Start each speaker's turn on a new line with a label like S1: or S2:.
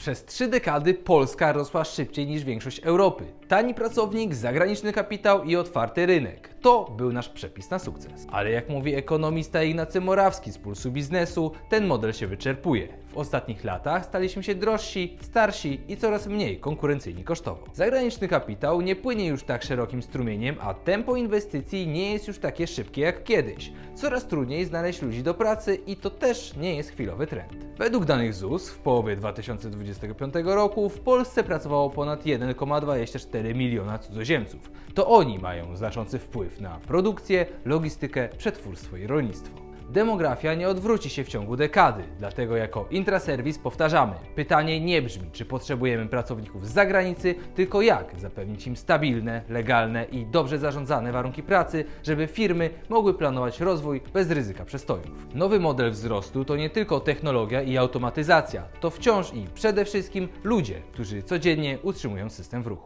S1: Przez trzy dekady Polska rosła szybciej niż większość Europy. Tani pracownik, zagraniczny kapitał i otwarty rynek. To był nasz przepis na sukces. Ale jak mówi ekonomista Ignacy Morawski z Pulsu Biznesu, ten model się wyczerpuje. W ostatnich latach staliśmy się drożsi, starsi i coraz mniej konkurencyjni kosztowo. Zagraniczny kapitał nie płynie już tak szerokim strumieniem, a tempo inwestycji nie jest już takie szybkie jak kiedyś. Coraz trudniej znaleźć ludzi do pracy i to też nie jest chwilowy trend. Według danych ZUS w połowie 2025 roku w Polsce pracowało ponad 1,24 miliona cudzoziemców. To oni mają znaczący wpływ na produkcję, logistykę, przetwórstwo i rolnictwo. Demografia nie odwróci się w ciągu dekady, dlatego jako Intraserwis powtarzamy. Pytanie nie brzmi, czy potrzebujemy pracowników z zagranicy, tylko jak zapewnić im stabilne, legalne i dobrze zarządzane warunki pracy, żeby firmy mogły planować rozwój bez ryzyka przestojów. Nowy model wzrostu to nie tylko technologia i automatyzacja, to wciąż i przede wszystkim ludzie, którzy codziennie utrzymują system w ruchu.